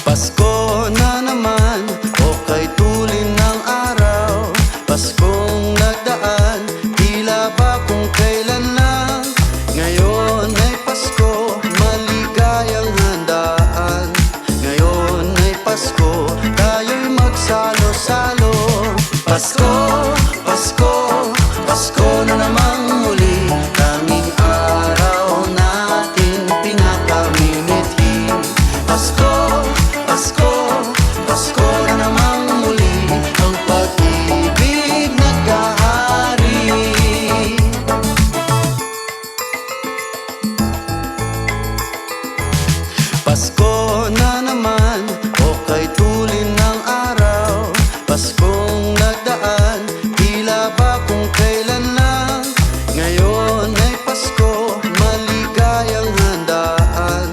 Pasko na naman o kay tulin ng araw. Paskong nagdaan, tila ba kung kailan lang? Ngayon ay Pasko, maligayang handaan. Ngayon ay Pasko, tayo'y magsalo-salo. Pasko, Pasko, Pasko na namang muli Pasko na naman o kay tulin ng araw. Paskong nagdaan, tila ba kung kailan lang? Ngayon ay Pasko, maligayang handaan.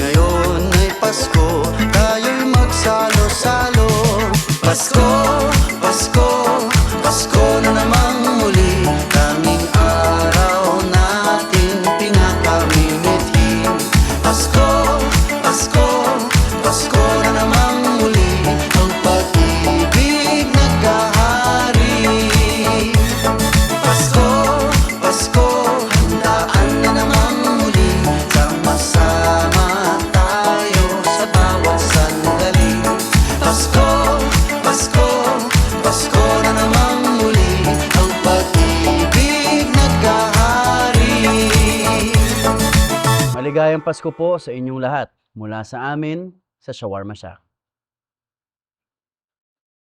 Ngayon ay Pasko, tayo'y magsalo-salo. Pasko, Pasko, Pasko na Maligayang Pasko po sa inyong lahat mula sa amin sa Shawarma Shack.